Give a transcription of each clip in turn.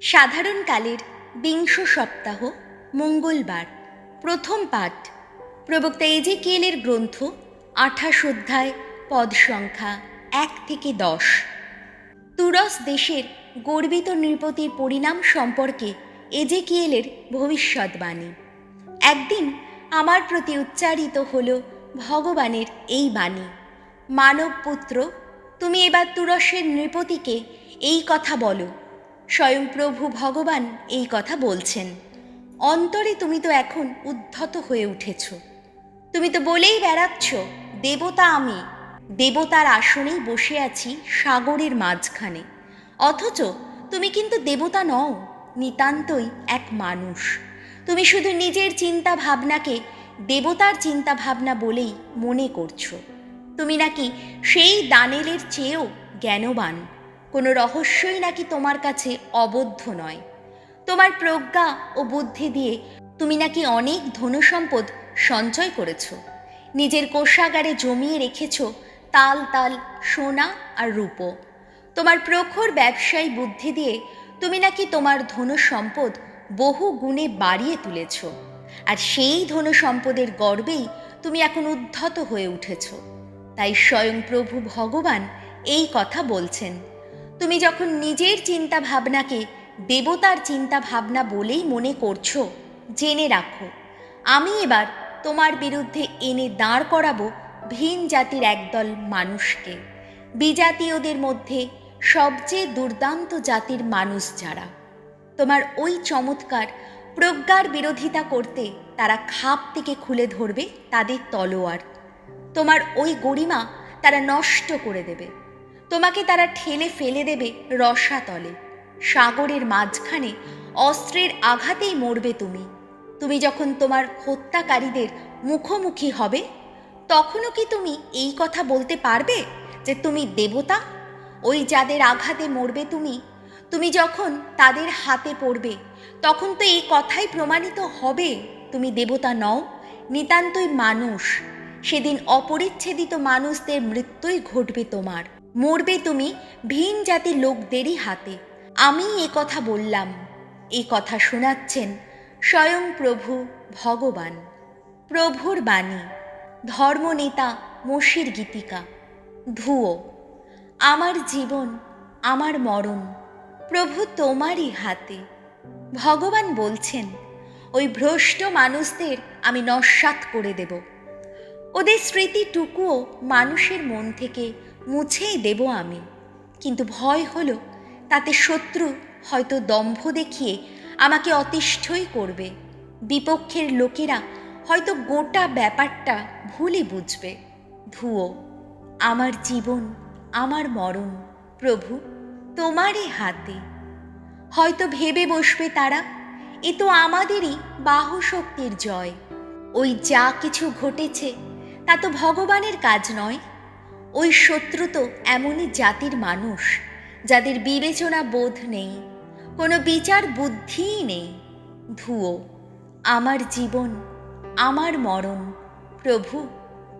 সাধারণকালের বিংশ সপ্তাহ, মঙ্গলবার, প্রথম পাঠ। প্রবক্তা এজেকিয়েলের গ্রন্থ, আঠাশ অধ্যায়, পদ সংখ্যা এক থেকে দশ। তুরস দেশের গর্বিত নৃপতির পরিণাম সম্পর্কে এজে এজেকিয়েলের ভবিষ্যৎবাণী একদিন আমার প্রতি উচ্চারিত হল ভগবানের এই বাণী মানব পুত্র তুমি এবার তুরস্যের নৃপতিকে এই কথা বলো স্বয়ং প্রভু ভগবান এই কথা বলছেন। অন্তরে তুমি তো এখন উদ্ধত হয়ে উঠেছ। তুমি তো বলেই বেড়াচ্ছ, দেবতা আমি। দেবতার আসনেই বসে আছি সাগরের মাঝখানে। অথচ তুমি কিন্তু দেবতা নও, নিতান্তই এক মানুষ। তুমি শুধু নিজের চিন্তা ভাবনাকে দেবতার চিন্তা ভাবনা বলেই মনে করছ। তুমি নাকি সেই দানেলের চেয়েও জ্ঞানবান। কোনো রহস্যই নাকি তোমার কাছে অবদ্ধ নয়। তোমার প্রজ্ঞা ও বুদ্ধি দিয়ে তুমি নাকি অনেক ধনসম্পদ সঞ্চয় করেছ। নিজের কোষাগারে জমিয়ে রেখেছ তাল তাল, সোনা আর রূপো। তোমার প্রখর ব্যবসায়ী বুদ্ধি দিয়ে তুমি নাকি তোমার ধনসম্পদ বহু গুণে বাড়িয়ে তুলেছ। আর সেই ধনসম্পদের গর্বেই তুমি এখন উদ্ধত হয়ে উঠেছ। তাই স্বয়ং প্রভু ভগবান এই কথা বলছেন। তুমি যখন নিজের চিন্তা ভাবনাকে দেবতার চিন্তা ভাবনা বলেই মনে করছ, জেনে রাখো। আমি এবার তোমার বিরুদ্ধে এনে দাঁড় করাবো ভিন জাতির একদল মানুষকে। বিজাতীয়দের মধ্যে সবচেয়ে দুর্দান্ত জাতির মানুষ যারা। তোমার ওই চমৎকার প্রজ্ঞার বিরোধিতা করতে তারা খাপ থেকে খুলে ধরবে তাদের তলোয়ার। তোমার ওই গরিমা তারা নষ্ট করে দেবে। তোমাকে তারা ঠেলে ফেলে দেবে রসাতলে সাগরের মাঝখানে অস্ত্রের আঘাতেই মরবে তুমি। তুমি যখন তোমার হত্যাকারীদের মুখোমুখি হবে, তখনও কি তুমি এই কথা বলতে পারবে যে তুমি দেবতা? ওই যাদের আঘাতে মরবে তুমি তুমি যখন তাদের হাতে পড়বে, তখন তো এই কথাই প্রমাণিত হবে, তুমি দেবতা নও, নিতান্তই মানুষ। সেদিন অপরিচ্ছেদিত মানুষদের মৃত্যুই ঘটবে তোমার। মরবে তুমি ভিন জাতির লোকদেরই হাতে। আমি এ কথা বললাম এই কথা শোনাচ্ছেন স্বয়ং প্রভু ভগবান। প্রভুর বাণী, ধর্মনেতা মসির গীতিকা। ধুয়ো আমার জীবন, আমার মরণ প্রভু তোমারই হাতে। ভগবান বলছেন, ওই ভ্রষ্ট মানুষদের আমি নস্বাত করে দেব। ওদের স্মৃতিটুকুও মানুষের মন থেকে মুছেই দেব আমি। কিন্তু ভয় হলো, তাতে শত্রু হয়তো দম্ভ দেখিয়ে আমাকে অতিষ্ঠই করবে। বিপক্ষের লোকেরা হয়তো গোটা ব্যাপারটা ভুলই বুঝবে। ধুয়ো আমার জীবন, আমার মরণ, প্রভু, তোমারই হাতে। হয়তো ভেবে বসবে তারা, এ তো আমাদেরই বাহু শক্তির জয়। ওই যা কিছু ঘটেছে, তা তো ভগবানের কাজ নয়। ওই শত্রু তো এমনই জাতির মানুষ, যাদের বিবেচনা বোধ নেই, কোনো বিচার বুদ্ধিই নেই। ধুয়ো আমার জীবন, আমার মরণ, প্রভু,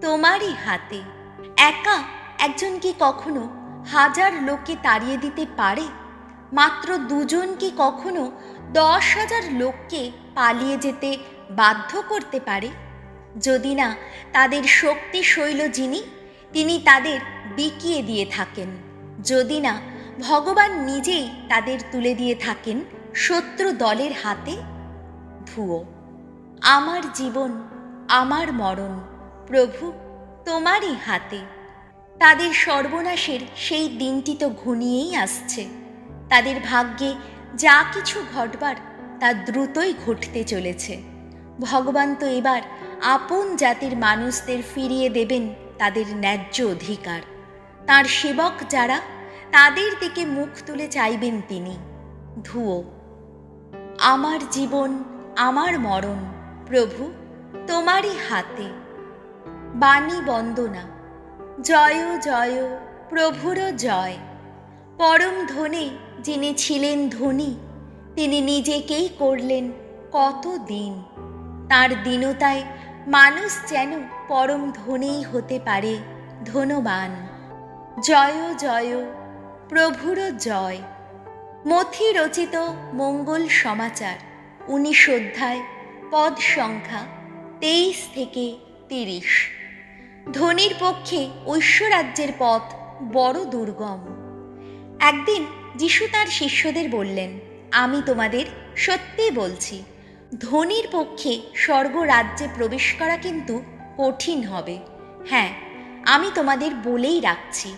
তোমারই হাতে। একা একজন কি কখনো হাজার লোককে তাড়িয়ে দিতে পারে? মাত্র দুজন কি কখনো দশ হাজার লোককে পালিয়ে যেতে বাধ্য করতে পারে? যদি না, তাদের শক্তি শৈল যিনি তিনি তাদের বিকিয়ে দিয়ে থাকেন। যদি না, ভগবান নিজেই তাদের তুলে দিয়ে থাকেন শত্রু দলের হাতে। ধুয়ো আমার জীবন, আমার মরণ, প্রভু, তোমারই হাতে। তাদের সর্বনাশের সেই দিনটি তো ঘনিয়েই আসছে। তাদের ভাগ্যে যা কিছু ঘটবার তা দ্রুতই ঘটতে চলেছে। ভগবান তো এবার আপন জাতির মানুষদের ফিরিয়ে দেবেন তাদের ন্যায্য অধিকার। তার সেবক যারা, তাদের দিকে মুখ তুলে চাইবেন তিনি। ধুয়ো আমার জীবন, আমার মরণ, প্রভু, তোমারই হাতে। বাণী বন্দনা, জয় জয়, প্রভুর জয়। পরম ধনে যিনি ছিলেন ধনী, তিনি নিজেকেই করলেন কত দিন তার দীনতায় মানুষ যেন পরম ধনেই হতে পারে, ধনবান। জয় জয়, প্রভুর জয়। মথি রচিত মঙ্গল সমাচার, উনিশ অধ্যায়, পদ সংখ্যা তেইশ থেকে তিরিশ। ধনির পক্ষে ঐশ্বরাজ্যের পথ বড় দুর্গম। একদিন যিশু তার শিষ্যদের বললেন, আমি তোমাদের সত্যি বলছি ধনির পক্ষে স্বর্গ রাজ্যে প্রবেশ করা কিন্তু কঠিন হবে। হ্যাঁ আমি তোমাদের বলেই রাখছি,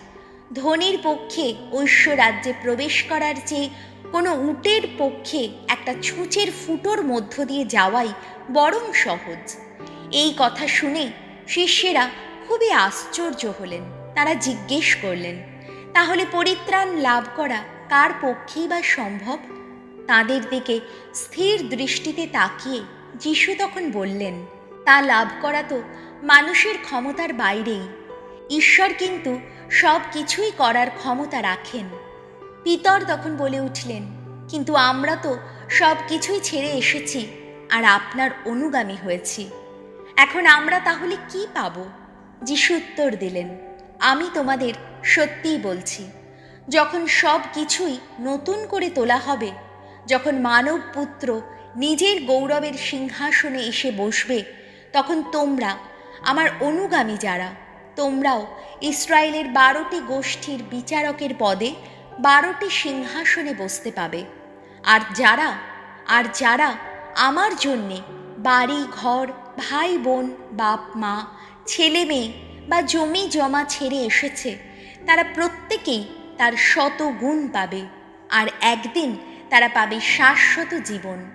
ধনির পক্ষে ঐশ্ব রাজ্যে প্রবেশ করার চেয়ে কোনো উটের পক্ষে একটা ছুঁচের ফুটোর মধ্য দিয়ে যাওয়াই বরং সহজ। এই কথা শুনে শিষ্যেরা খুবই আশ্চর্য হলেন, তারা জিজ্ঞেস করলেন, তাহলে পরিত্রাণ লাভ করা কার পক্ষেই বা সম্ভব? তাদের দিকে স্থির দৃষ্টিতে তাকিয়ে যিশু তখন বললেন, তা লাভ করা তো মানুষের ক্ষমতার বাইরেই। ঈশ্বর কিন্তু সব কিছুই করার ক্ষমতা রাখেন। পিতর তখন বলে উঠলেন, কিন্তু আমরা তো সব কিছুই ছেড়ে এসেছি আর আপনার অনুগামী হয়েছি। এখন আমরা তাহলে কি পাব? যিশু উত্তর দিলেন, আমি তোমাদের সত্যিই বলছি, যখন সব কিছুই নতুন করে তোলা হবে যখন মানব পুত্র নিজের গৌরবের সিংহাসনে এসে বসবে, তখন তোমরা, আমার অনুগামী যারা, তোমরাও ইসরায়েলের বারোটি গোষ্ঠীর বিচারকের পদে বারোটি সিংহাসনে বসতে পাবে। আর যারা আর যারা আমার জন্যে বাড়ি, ঘর, ভাই, বোন, বাপ, মা, ছেলে মেয়ে বা জমি জমা ছেড়ে এসেছে, তারা প্রত্যেকেই তার শত গুণ পাবে। আর একদিন তারা পাবে শাশ্বত জীবন।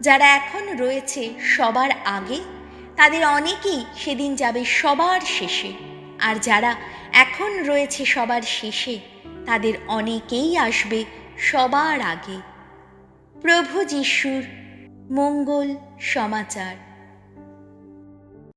যারা এখন রয়েছে সবার আগে, তাদের অনেকেই সেদিন যাবে সবার শেষে। আর যারা এখন রয়েছে সবার শেষে, তাদের অনেকেই আসবে সবার আগে। প্রভু যিশুর মঙ্গল সমাচার।